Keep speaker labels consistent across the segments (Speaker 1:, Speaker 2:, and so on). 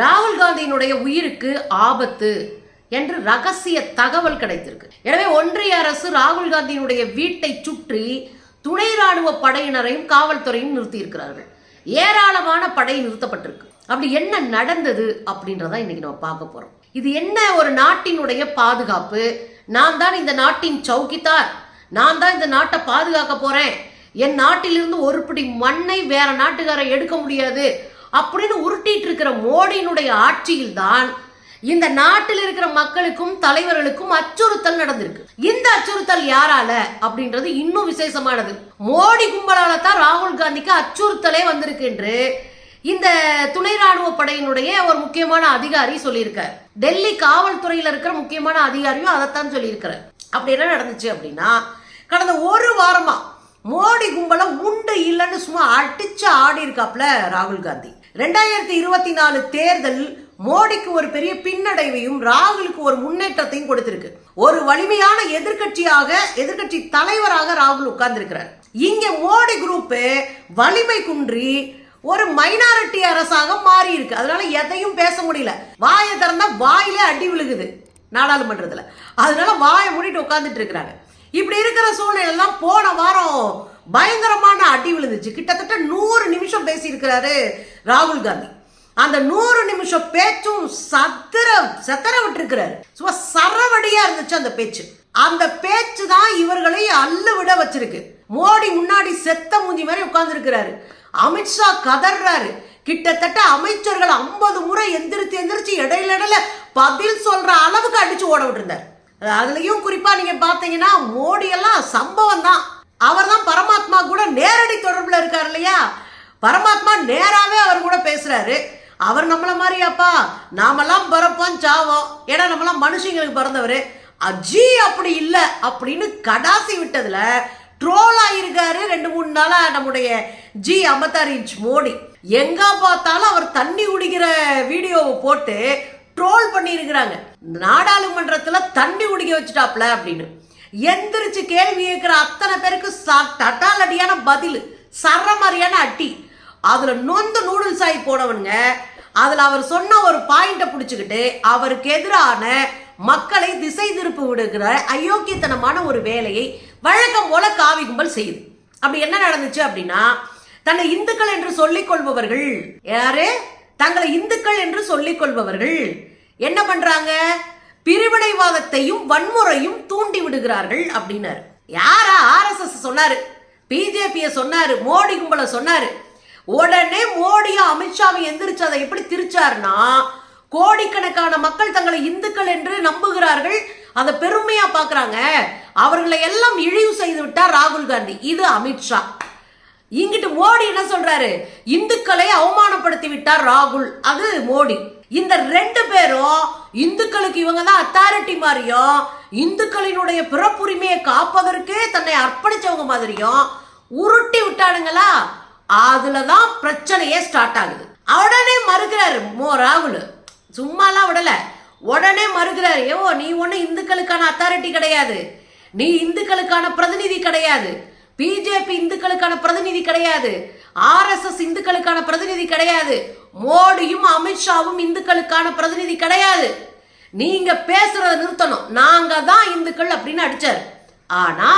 Speaker 1: ராகுல் காந்தியினுடைய உயிருக்கு ஆபத்து என்று ரகசிய தகவல் கிடைத்திருக்கு. எனவே ஒன்றிய அரசு ராகுல் காந்தியினுடைய வீட்டை சுற்றி துணை ராணுவ படையினரையும் காவல்துறையும் நிறுத்தியிருக்கிறார்கள். ஏராளமான படை நிறுத்தப்பட்டிருக்கு. அப்படி என்ன நடந்தது அப்படின்றத இன்னைக்கு நம்ம பார்க்க போறோம். இது என்ன ஒரு நாட்டினுடைய பாதுகாப்பு? நான் தான் இந்த நாட்டின் சௌக்கித்தார் நான் தான் இந்த நாட்டை பாதுகாக்க போறேன். என் நாட்டிலிருந்து ஒரு பிடி மண்ணை வேற நாட்டுக்காரை எடுக்க முடியாது. அப்படின்னு உருட்டிட்டு இருக்கிற மோடியினுடைய ஆட்சியில் தான் இந்த நாட்டில் இருக்கிற மக்களுக்கும் தலைவர்களுக்கும் அச்சுறுத்தல் நடந்திருக்கு. இந்த அச்சுறுத்தல் யாரால அப்படின்றது இன்னும் விசேஷமானது. மோடி கும்பலால தான் ராகுல் காந்திக்கு அச்சுறுத்தலே வந்திருக்கு என்று இந்த துணை ராணுவ படையினுடைய ஒரு முக்கியமான அதிகாரி சொல்லியிருக்கார். டெல்லி காவல்துறையில இருக்கிற முக்கியமான அதிகாரியும் அதைத்தான் சொல்லியிருக்கிறார். அப்படி என்ன நடந்துச்சு அப்படின்னா கடந்த ஒரு வாரமா மோடி கும்பலை உண்டு இல்லைன்னு சும்மா அடிச்சு ஆடி இருக்காப்ல ராகுல் காந்தி. ரெண்டாயிரத்தி இருபத்தி நாலு தேர்தல் மோடிக்கு ஒரு பெரிய பின்னடைவையும் ராகுலுக்கு ஒரு முன்னேற்றத்தையும் கொடுத்திருக்கு. ஒரு வலிமையான எதிர்க்கட்சியாக எதிர்க்கட்சி தலைவராக ராகுல் உட்கார்ந்திருக்கிறார். இங்க மோடி குரூப் வலிமை குன்றி ஒரு மைனாரிட்டி அரசாக மாறி இருக்கு அதனால எதையும் பேச முடியல. வாயை திறந்தா வாயிலே அடி விழுகுது நாடாளுமன்றத்துல. அதனால வாயை மூடிட்டு உட்கார்ந்துட்டு இருக்கிறாங்க. இப்படி இருக்கிற சூழ்நிலைலாம் போன வாரம் பயங்கரமான அடி விழுந்துச்சு. கிட்டத்தட்ட நூறு நிமிஷம் பேசியிருக்கிறாரு ராகுல் காந்தி. அந்த நூறு நிமிஷம் பேச்சும் சத்திர சத்தர விட்டுருக்கிறாரு. சும்மா சரவடியா இருந்துச்சு அந்த பேச்சு. அந்த பேச்சு தான் இவர்களை அல்ல விட வச்சிருக்கு. மோடி முன்னாடி செத்த மூஞ்சி மாதிரி உட்கார்ந்துருக்கிறாரு. அமித்ஷா கதறாரு கிட்டத்தட்ட அமைச்சர்கள் ஐம்பது முறை எந்திரிச்சு எந்திரிச்சு இடையில இடையில பதில் சொல்ற அளவுக்கு அடிச்சு ஓட விட்டுருந்தார். அதுலயும் குறிப்பா நீங்க பாத்தீங்கன்னா மோடி எல்லாம் சம்பவம் தான். அவர் தான் பரமாத்மா கூட நேரடி தொடர்பில் இருக்கார் இல்லையா? பரமாத்மா நேராகவே அவர் கூட பேசுகிறாரு அவர் நம்மளை மாதிரியாப்பா. நாமெல்லாம் பிறப்போம் சாவோம். ஏன்னா நம்மளாம் மனுஷங்களுக்கு பிறந்தவர். அஜி அப்படி இல்லை அப்படின்னு கடாசி விட்டதில் ட்ரோல் ஆகியிருக்காரு ரெண்டு மூணு நாளாக நம்முடைய ஜி ஐம்பத்தாறு இன்ச் மோடி. எங்கே பார்த்தாலும் அவர் தண்ணி குடிக்கிற வீடியோவை போட்டு ட்ரோல் பண்ணியிருக்கிறாங்க. நாடாளுமன்றத்தில் தண்ணி குடிக்க வச்சுட்டாப்ல அப்படின்னு. எந்திரிச்சு கேள்வி கேட்குற அத்தனை பேருக்கு ச- தட்டால் அடியான பதில் சரமாரியான அட்டி. அதில் நொந்து நூடுல்ஸ் ஆகி போனவனுங்க அதில் அவர் சொன்ன ஒரு பாயிண்ட்டை பிடிச்சிக்கிட்டு அவருக்கு எதிரான மக்களை திசை திருப்பி விடுகிற அயோக்கியத்தனமான ஒரு வேலையை வழக்கம் போல காவி கும்பல் செய்யுது. அப்படி என்ன நடந்துச்சு அப்படின்னா தன்னை இந்துக்கள் என்று சொல்லிக் கொள்பவர்கள் யாரு? தங்களை இந்துக்கள் என்று சொல்லிக் கொள்பவர்கள் என்ன பண்றாங்க? பிரிவினைவாதத்தையும் வன்முறையும் தூண்டி விடுகிறார்கள் அப்படின்னாரு. யாரா ஆர்எஸ்எஸ் சொன்னாரு? பிஜேபியை சொன்னாரு மோடி கும்பல சொன்னாரு. உடனே மோடியும் அமித்ஷாவும் எந்திரிச்சு அதை எப்படி திரிச்சாருன்னா கோடிக்கணக்கான மக்கள் தங்களை இந்துக்கள் என்று நம்புகிறார்கள் அதை பெருமையா பாக்குறாங்க. அவர்களை எல்லாம் இழிவு செய்து விட்டார் ராகுல் காந்தி. இது அமித்ஷா. இங்கிட்டு மோடி என்ன சொல்றாரு? இந்துக்களை அவமானப்படுத்தி விட்டார் ராகுல். அது மோடி. இந்த ரெண்டு பேரும் இந்துக்களுக்கு இவங்க தான் அத்தாரிட்டி மாதிரியும் இந்துக்களினுடைய பிறப்புரிமையை காப்பதற்கே தன்னை அர்ப்பணிச்சவங்க மாதிரியும் உருட்டி விட்டானுங்களா? அதுல தான் பிரச்சனையே ஸ்டார்ட் ஆகுது. உடனே மறுக்கிறாரு மோ ராகுல் சும்மாலாம் விடல. உடனே மறுக்கிறாரு ஏவோ நீ ஒன்று இந்துக்களுக்கான அத்தாரிட்டி கிடையாது. நீ இந்துக்களுக்கான பிரதிநிதி கிடையாது. பிஜேபி இந்துக்களுக்கான பிரதிநிதி கிடையாது. ஆர்எஸ்எஸ் இந்துக்களுக்கான பிரதிநிதி கிடையாது. மோடியும் அமித்ஷாவும் இந்துக்களுக்கான பிரதிநிதி கிடையாது. நீங்க பேசுறத நிறுத்தணும். நாங்க தான் இந்துக்கள் அப்படின்னு அடிச்சார். ஆனா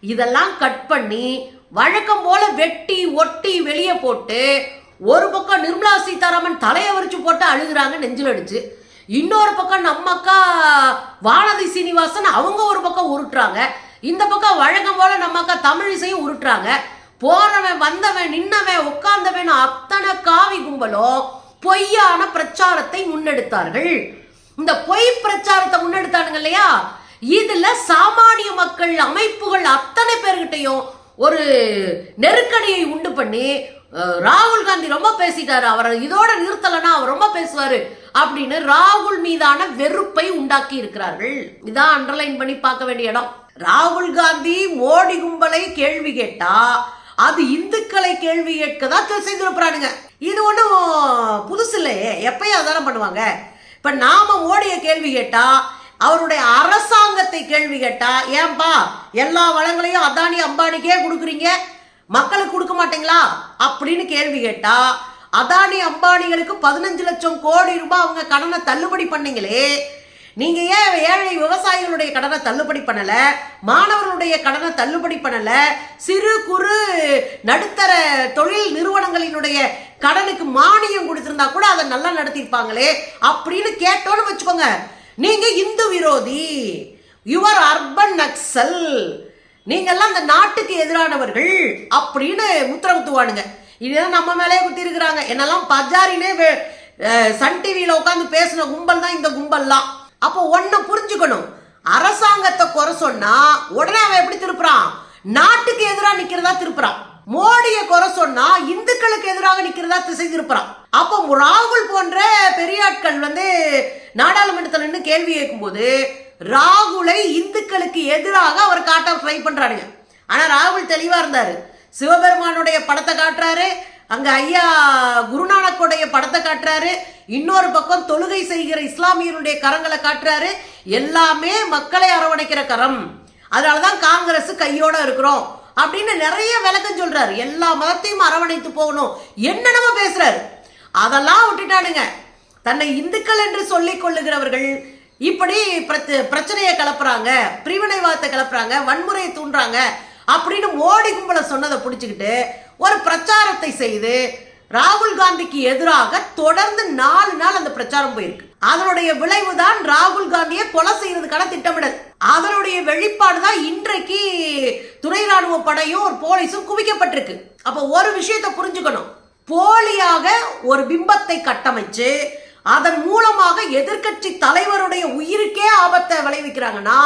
Speaker 1: இதெல்லாம் கட் பண்ணி வழக்கம் போல வெட்டி ஒட்டி வெளியே போட்டு ஒரு பக்கம் நிர்மலா சீதாராமன் தலையை வரிச்சு போட்டு அழுகுறாங்க நெஞ்சில் அடிச்சு. இன்னொரு பக்கம் நம்ம அக்கா வானதி சீனிவாசன் அவங்க ஒரு பக்கம் உருட்டுறாங்க. இந்த பக்கம் வழக்கம் போல நம்ம அக்கா தமிழிசையும் உருட்டுறாங்க. போனவன் வந்தவன் நின்னவன் உட்கார்ந்தவன் அத்தனை காவி கும்பலும் பொய்யான பிரச்சாரத்தை முன்னெடுத்தார்கள். இந்த பொய் பிரச்சாரத்தை முன்னெடுத்தானுங்க இல்லையா? இதுல சாமானிய மக்கள் அமைப்புகள் அத்தனை பேர்கிட்டையும் ஒரு நெருக்கடியை உண்டு பண்ணி ராகுல் காந்தி ரொம்ப பேசிட்டாரு. அவரை இதோட நிறுத்தலைன்னா அவர் ரொம்ப பேசுவாரு அப்படின்னு ராகுல் மீதான வெறுப்பை உண்டாக்கி இருக்கிறார்கள். இதான் அண்டர்லைன் பண்ணி பார்க்க வேண்டிய இடம். ராகுல் காந்தி மோடி கும்பலை கேள்வி கேட்டா அது இந்துக்களை கேள்வி கேட்க தான் திசை இது ஒன்றும் புதுசு இல்லையே. எப்பயும் அதானே பண்ணுவாங்க. இப்போ நாம மோடியை கேள்வி கேட்டா அவருடைய அரசாங்கத்தை கேள்வி கேட்டா ஏன்பா எல்லா வளங்களையும் அதானி அம்பானிக்கே கொடுக்குறீங்க? மக்களுக்கு கொடுக்க மாட்டீங்களா? அப்படின்னு கேள்வி கேட்டா அதானி அம்பானிகளுக்கு பதினஞ்சு லட்சம் கோடி ரூபாய் அவங்க கடனை தள்ளுபடி பண்ணீங்களே நீங்க ஏன் ஏழை விவசாயிகளுடைய கடனை தள்ளுபடி பண்ணல? மாணவர்களுடைய கடனை தள்ளுபடி பண்ணல? சிறு குறு நடுத்தர தொழில் நிறுவனங்களினுடைய கடனுக்கு மானியம் கொடுத்திருந்தா கூட அதை நல்லா நடத்திருப்பாங்களே அப்படின்னு கேட்டோன்னு வச்சுக்கோங்க. நீங்க இந்து விரோதி. யுவர் அர்பன் நக்சல் நீங்கெல்லாம் அந்த நாட்டுக்கு எதிரானவர்கள் அப்படின்னு முத்திரவுத்துவானுங்க இதுதான் நம்ம மேலே குத்தி இருக்கிறாங்க என்னெல்லாம் பஜாரிலே சன் டிவியில் உட்காந்து பேசின கும்பல் தான் இந்த கும்பல்லாம். அப்போ ஒண்ணு புரிஞ்சுக்கணும். அரசாங்கத்தை குறை சொன்னா உடனே அவன் எப்படி திருப்புறான்? நாட்டுக்கு எதிராக நிக்கிறதா திருப்புறான். மோடிய குறை சொன்னா இந்துக்களுக்கு எதிராக நிக்கிறதா திசை திருப்புறான். அப்போ ராகுல் போன்ற பெரியாட்கள் வந்து நாடாளுமன்றத்தில் நின்று கேள்வி கேட்கும்போது ராகுலை இந்துக்களுக்கு எதிராக அவர் காட்ட ட்ரை பண்றாருங்க ஆனா ராகுல் தெளிவா இருந்தாரு. சிவபெருமானுடைய படத்தை காட்டுறாரு. அங்க ஐயா குருநானக்குடைய படத்தை காட்டுறாரு. இன்னொரு பக்கம் தொழுகை செய்கிற இஸ்லாமியருடைய கரங்களை காட்டுறாரு. எல்லாமே மக்களை அரவணைக்கிற கரம். அதனாலதான் காங்கிரஸ் கையோட இருக்கிறோம். அப்படின்னு நிறைய விளக்கம் சொல்றாரு. எல்லா மதத்தையும் அரவணைத்து போகணும். என்னென்னமோ பேசுறாரு. அதெல்லாம் விட்டுட்டானுங்க. தன்னை இந்துக்கள் என்று சொல்லிக் கொள்ளுகிறவர்கள் இப்படி பிரச்ச- பிரச்சனையை கிளப்புறாங்க. பிரிவினைவாதத்தை கிளப்புறாங்க. வன்முறையை தூண்டுறாங்க. அப்படின்னு மோடி கும்பலை சொன்னதை பிடிச்சிக்கிட்டு ஒரு பிரச்சாரத்தை செய்து ராகுல் காந்திக்கு எதிராக தொடர்ந்து நாலு நாள் அந்த பிரச்சாரம் போயிருக்கு. அதனுடைய விளைவுதான் ராகுல் காந்தியை கொலை செய்யறதுக்கான திட்டமிடல். அதனுடைய வெளிப்பாடு தான் இன்றைக்கு துணை ராணுவ படையும் ஒரு போலீஸும் குவிக்கப்பட்டிருக்கு. அப்போ ஒரு விஷயத்தை புரிஞ்சுக்கணும். போலியாக ஒரு பிம்பத்தை கட்டமைச்சு அதன் மூலமாக எதிர்க்கட்சி தலைவருடைய உயிருக்கே ஆபத்தை விளைவிக்கிறாங்கன்னா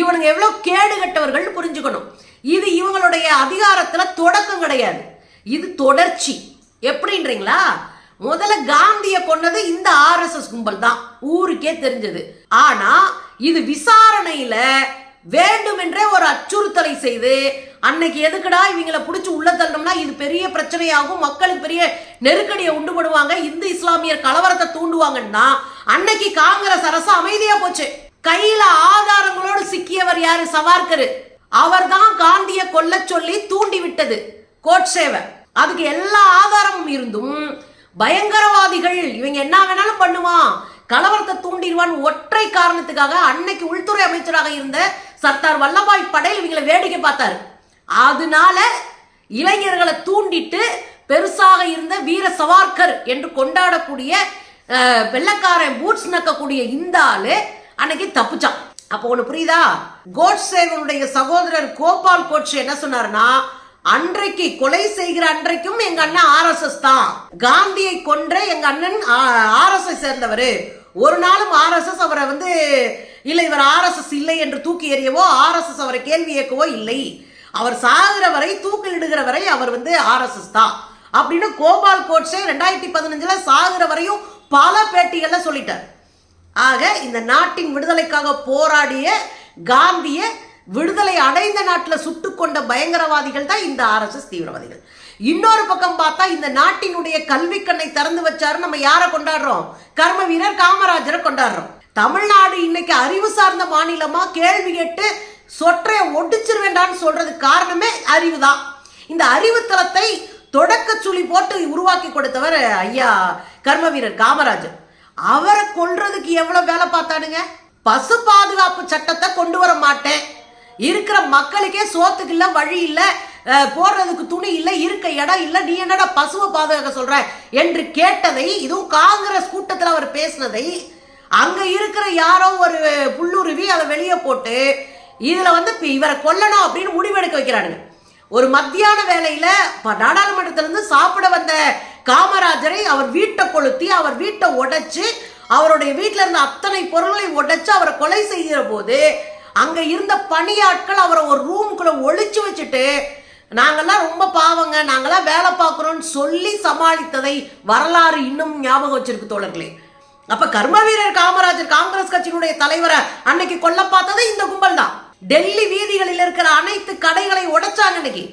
Speaker 1: இவனுங்க எவ்வளவு கேடு கட்டவர்கள் புரிஞ்சுக்கணும். இது இவங்களுடைய அதிகாரத்துல தொடக்கம் கிடையாது. இது தொடர்ச்சி. எப்படின்றீங்களா? முதல்ல காந்திய கொன்னது இந்த ஆர்எஸ்எஸ் கும்பல் தான் ஊருக்கே தெரிஞ்சது. ஆனா இது விசாரணையில வேண்டுமென்றே ஒரு அச்சுறுத்தலை செய்து அன்னைக்கு எதுக்குடா இவங்கள பிடிச்சி உள்ள தள்ளணும்னா இது பெரிய பிரச்சனையாகும் மக்களுக்கு பெரிய நெருக்கடியை உண்டு பண்ணுவாங்க இந்து இஸ்லாமியர் கலவரத்தை தூண்டுவாங்கன்னா அன்னைக்கு காங்கிரஸ் அரசு அமைதியா போச்சு. கையில ஆதாரங்களோடு சிக்கியவர் யாரு? சவார்கரு. அவர்தான் காந்திய கொல்ல சொல்லி தூண்டி விட்டது கோட்சேவை. அதுக்கு எல்லா ஆதாரமும் இருந்தும் பயங்கரவாதிகள் இவங்க என்ன வேணாலும் பண்ணுவான். கலவரத்தை தூண்டிடுவான். ஒற்றை காரணத்துக்காக அன்னைக்கு உள்துறை அமைச்சராக இருந்த சர்தார் வல்லபாய் படேல் இவங்களை வேடிக்கை பார்த்தாரு. அதனால இளைஞர்களை தூண்டிட்டு பெருசாக இருந்த வீர சவார்கர் என்று கொண்டாடக்கூடிய வெள்ளக்காரன் வெள்ளைக்காரன் பூட்ஸ் நக்கக்கூடிய இந்த ஆளு அன்னைக்கு தப்புச்சான். அப்போ ஒன்று புரியுதா? கோட்சேவனுடைய சகோதரர் கோபால் கோட்சே என்ன சொன்னாருன்னா அன்றைக்கு கொலை செய்கிற அன்றைக்கும் எங்க அண்ணன் ஆர்எஸ்எஸ் தான். காந்தியை கொன்ற எங்க அண்ணன் ஆர்எஸ்எஸ் சேர்ந்தவர். ஒரு நாளும் ஆர்எஸ்எஸ் அவரை வந்து இல்லை இவர் ஆர்எஸ்எஸ் இல்லை என்று தூக்கி எறியவோ ஆர்எஸ்எஸ் அவரை கேள்வி இயக்கவோ இல்லை. அவர் சாகிற வரை தூக்கிலிடுகிற வரை அவர் வந்து ஆர்எஸ்எஸ் தான். அப்படின்னு கோபால் கோட்ஸே ரெண்டாயிரத்தி பதினஞ்சுல சாகிற வரையும் பல பேட்டிகள்ல சொல்லிட்டார். ஆக இந்த நாட்டின் விடுதலைக்காக போராடிய காந்தியை விடுதலை அடைந்த நாட்டில் சுட்டு கொண்ட பயங்கரவாதிகள் தான் இந்த ஆர்எஸ்எஸ் தீவிரவாதிகள். இன்னொரு பக்கம் பார்த்தா இந்த நாட்டினுடைய கல்வி கண்ணை திறந்து வச்சாரு நம்ம யாரை கொண்டாடுறோம்? கர்ம வீரர் காமராஜரை கொண்டாடுறோம். தமிழ்நாடு இன்னைக்கு அறிவு சார்ந்த மாநிலமா? கேள்வி கேட்டு சொற்றைய ஒடிச்சிரு வேண்டாம்னு சொல்றதுக்கு காரணமே அறிவு தான் இந்த அறிவுத்தளத்தை தொடக்க சுழி போட்டு உருவாக்கி கொடுத்தவர் ஐயா கர்ம வீரர் காமராஜர். அவரை கொல்றதுக்கு எவ்வளவு வேலை பார்த்தானுங்க? பசு பாதுகாப்பு சட்டத்தை கொண்டு வர மாட்டேன். இருக்கிற மக்களுக்கே சோத்துக்கு இல்லை வழி இல்லை போடுறதுக்கு துணி இல்லை இருக்க இடம் இல்லை நீ என்னடா பசுவை பாதுகாக்க சொல்ற? என்று கேட்டதை இதுவும் காங்கிரஸ் கூட்டத்தில் அவர் பேசினதை அங்க இருக்கிற யாரோ ஒரு புல்லுருவி அதை வெளியே போட்டு இதுல வந்து இவரை கொல்லணும் அப்படின்னு முடிவெடுக்க வைக்கிறானுங்க. ஒரு மத்தியான வேலையில ப- நாடாளுமன்றத்திலிருந்து சாப்பிட வந்த காமராஜரை அவர் வீட்டை கொளுத்தி அவர் வீட்டை உடைச்சு அவருடைய வீட்டில் இருந்த அத்தனை பொருள்களை உடைச்சு அவரை கொலை செய்கிற போது அங்க இருந்த பணியாட்கள் அவரை ஒரு ரூம்குள்ள ஒழிச்சு வச்சுட்டு நாங்கெல்லாம் ரொம்ப பாவங்க நாங்கெல்லாம் வேலை பார்க்குறோம்னு சொல்லி சமாளித்ததை வரலாறு இன்னும் ஞாபகம் வச்சிருக்கு தோழர்களே. அப்ப கர்ம வீரர் காமராஜர் காங்கிரஸ் கட்சியினுடைய தலைவரை அன்னைக்கு கொல்ல பார்த்ததே இந்த கும்பல் தான். டெல்லி வீதிகளில் இருக்கிற அனைத்து கடைகளை உடைச்சாங்க இன்னைக்கு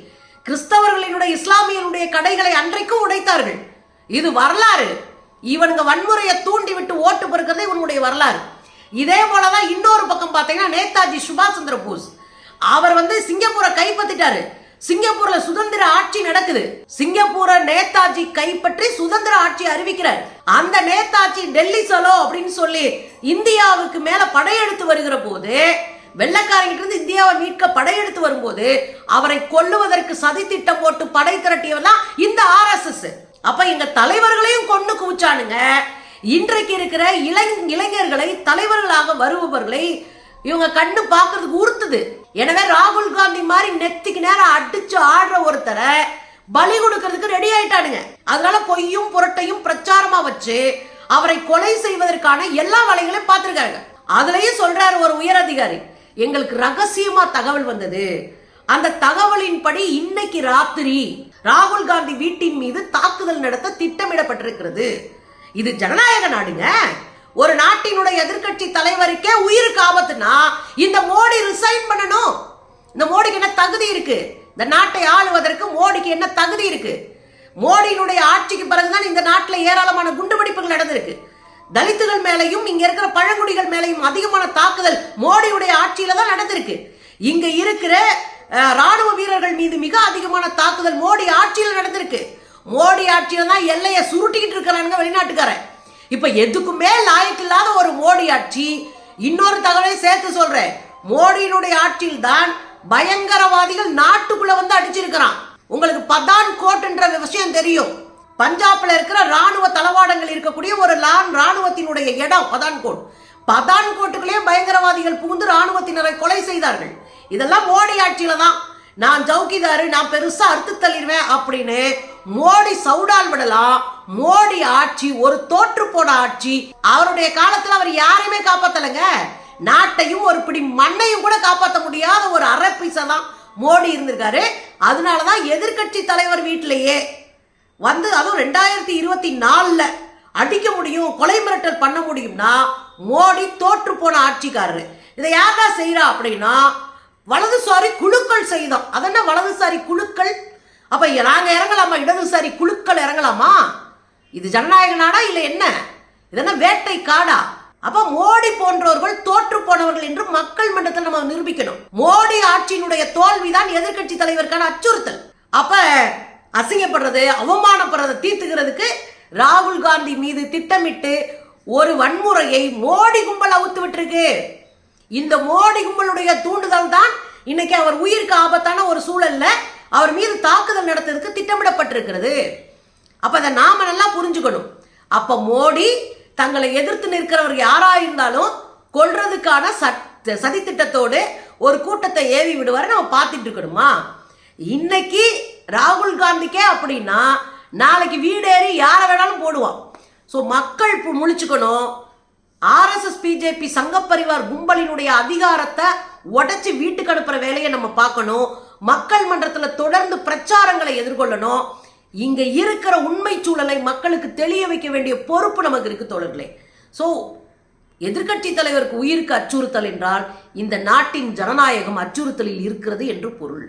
Speaker 1: கிறிஸ்தவர்களினுடைய இஸ்லாமியனுடைய கடைகளை அன்றைக்கும் உடைத்தார்கள். இது வரலாறு. இவனுங்க வன்முறையை தூண்டி விட்டு ஓட்டு பெருக்கிறதே இவனுடைய வரலாறு. இதே போலதான் இன்னொரு பக்கம் பார்த்தீங்கன்னா நேதாஜி சுபாஷ் சந்திர போஸ். அவர் வந்து சிங்கப்பூரை கைப்பற்றிட்டாரு. சிங்கப்பூர்ல சுதந்திர ஆட்சி நடக்குது. சிங்கப்பூரை நேதாஜி கைப்பற்றி சுதந்திர ஆட்சி அறிவிக்கிறார். அந்த நேதாஜி டெல்லி சலோ அப்படின்னு சொல்லி இந்தியாவுக்கு மேல படையெடுத்து வருகிற போது வெள்ளக்காரங்கிட்ட இருந்து இந்தியாவை மீட்க படையெடுத்து வரும்போது அவரை கொல்லுவதற்கு சதி திட்டம் போட்டு படை திரட்டியவெல்லாம் இந்த ஆர்எஸ்எஸ் அப்ப எங்க தலைவர்களையும் கொண்டு குவிச்சானுங்க. இன்றைக்கு இருக்கிற இளை இளைஞர்களை தலைவர்களாக வருபவர்களை இவங்க கண்ணு பார்க்கறதுக்கு உறுத்துது. எனவே ராகுல் காந்தி மாதிரி நெத்திக்கு நேரம் அடிச்சு ஆடுற ஒருத்தரை பலி கொடுக்கறதுக்கு ரெடி ஆயிட்டானுங்க. அதனால பொய்யும் புரட்டையும் பிரச்சாரமா வச்சு அவரை கொலை செய்வதற்கான எல்லா வேலைகளையும் பார்த்துருக்காங்க. அதுலயும் சொல்றாரு ஒரு உயர் அதிகாரி எங்களுக்கு ரகசியமா தகவல் வந்தது. அந்த தகவலின்படி இன்னைக்கு ராத்திரி ராகுல் காந்தி வீட்டின் மீது தாக்குதல் நடத்த திட்டமிடப்பட்டிருக்கிறது. இது ஜனநாயக நாடுங்க. ஒரு நாட்டினுடைய எதிர்க்கட்சி தலைவருக்கே உயிருக்கு ஆபத்துனா இந்த மோடி ரிசைன் பண்ணணும். இந்த மோடிக்கு என்ன தகுதி இருக்கு? இந்த நாட்டை ஆளுவதற்கு மோடிக்கு என்ன தகுதி இருக்கு? மோடியினுடைய ஆட்சிக்கு பிறகுதான் இந்த நாட்டில் ஏராளமான குண்டுவெடிப்புகள் நடந்திருக்கு. தலித்துகள் மேலையும் இங்க இருக்கிற பழங்குடிகள் மேலையும் அதிகமான தாக்குதல் மோடியுடைய ஆட்சியில தான் நடந்திருக்கு. இங்க இருக்கிற ராணுவ வீரர்கள் மீது மிக அதிகமான தாக்குதல் மோடி ஆட்சியில் நடந்திருக்கு. மோடி ஆட்சியில் தான் எல்லையை சுருட்டிக்கிட்டு இருக்கிறானுங்க வெளிநாட்டுக்காரன். இப்போ எதுக்குமே லாயக்கில்லாத ஒரு மோடி ஆட்சி இன்னொரு தகவலை சேர்த்து சொல்கிறேன் மோடியினுடைய ஆட்சியில் தான் பயங்கரவாதிகள் நாட்டுக்குள்ளே வந்து அடிச்சிருக்கிறான். உங்களுக்கு பதான் கோட்ன்ற விஷயம் தெரியும். பஞ்சாப்ல இருக்கிற ராணுவ தளவாடங்கள் இருக்கக்கூடிய ஒரு லான் ராணுவத்தினுடைய இடம் பதான்கோட் பதான்கோட்டுக்குள்ளேயே பயங்கரவாதிகள் புகுந்து ராணுவத்தினரை கொலை செய்தார்கள். இதெல்லாம் மோடி ஆட்சியில தான் நான் ஜவுக்கிதாரு நான் பெருசா அறுத்து தள்ளிடுவேன் அப்படின்னு மோடி சவுடால் விடலாம் மோடி ஆட்சி ஒரு தோற்று போன ஆட்சி. அவருடைய காலத்துல அவர் யாரையுமே காப்பாத்தலைங்க. நாட்டையும் ஒரு பிடி மண்ணையும் கூட காப்பாற்ற முடியாத ஒரு அரப்பிசை தான் மோடி இருந்திருக்காரு. அதனாலதான் எதிர்க்கட்சி தலைவர் வீட்டிலேயே வந்து அதுவும் ரெண்டாயிரத்தி இருபத்தி நாலுல அடிக்க முடியும் கொலை மிரட்டல் பண்ண முடியும்னா மோடி தோற்று போன ஆட்சிக்காரரு. இதை யாரா செய்யறா அப்படின்னா வலதுசாரி குழுக்கள் செய்தோம் அதென்ன வலதுசாரி குழுக்கள்? அப்போ நாங்கள் இறங்கலாமா? இடதுசாரி குழுக்கள் இறங்கலாமா? இது ஜனநாயக நாடா இல்லை என்ன? இதென்ன வேட்டை காடா? அப்ப மோடி போன்றவர்கள் தோற்று போனவர்கள் என்று மக்கள் மன்றத்தில் நம்ம நிரூபிக்கணும். மோடி ஆட்சியினுடைய தோல்விதான் எதிர்க்கட்சி தலைவருக்கான அச்சுறுத்தல். அப்ப அசிங்கப்படுறது அவமானப்படுறதை தீர்த்துக்கிறதுக்கு ராகுல் காந்தி மீது திட்டமிட்டு ஒரு வன்முறையை மோடி கும்பல் அவுத்து விட்டுருக்கு. இந்த மோடி கும்பலுடைய தூண்டுதல் தான் இன்னைக்கு அவர் உயிருக்கு ஆபத்தான ஒரு சூழல்ல அவர் மீது தாக்குதல் நடத்துறதுக்கு திட்டமிடப்பட்டிருக்கிறது. அப்ப அதை நாம நல்லா புரிஞ்சுக்கணும். அப்ப மோடி தங்களை எதிர்த்து நிற்கிறவர் யாரா இருந்தாலும் கொல்றதுக்கான சட் சதி திட்டத்தோடு ஒரு கூட்டத்தை ஏவி விடுவாரு நம்ம பார்த்துட்டு இருக்கணுமா? இன்னைக்கு ராகுல் காந்திக்கே அப்படின்னா நாளைக்கு வீடேறி யாரை வேணாலும் போடுவான். ஸோ மக்கள் முழிச்சுக்கணும். ஆர்எஸ்எஸ் பிஜேபி சங்கப்பரிவார் கும்பலினுடைய அதிகாரத்தை உடச்சி வீட்டுக்கு அனுப்புகிற வேலையை நம்ம பார்க்கணும். மக்கள் மன்றத்தில் தொடர்ந்து பிரச்சாரங்களை எதிர்கொள்ளணும். இங்க இருக்கிற உண்மை சூழலை மக்களுக்கு தெளிய வைக்க வேண்டிய பொறுப்பு நமக்கு இருக்கு தோழர்களே. ஸோ எதிர்க்கட்சி தலைவருக்கு உயிருக்கு அச்சுறுத்தல் என்றால் இந்த நாட்டின் ஜனநாயகம் அச்சுறுத்தலில் இருக்கிறது என்று பொருள்.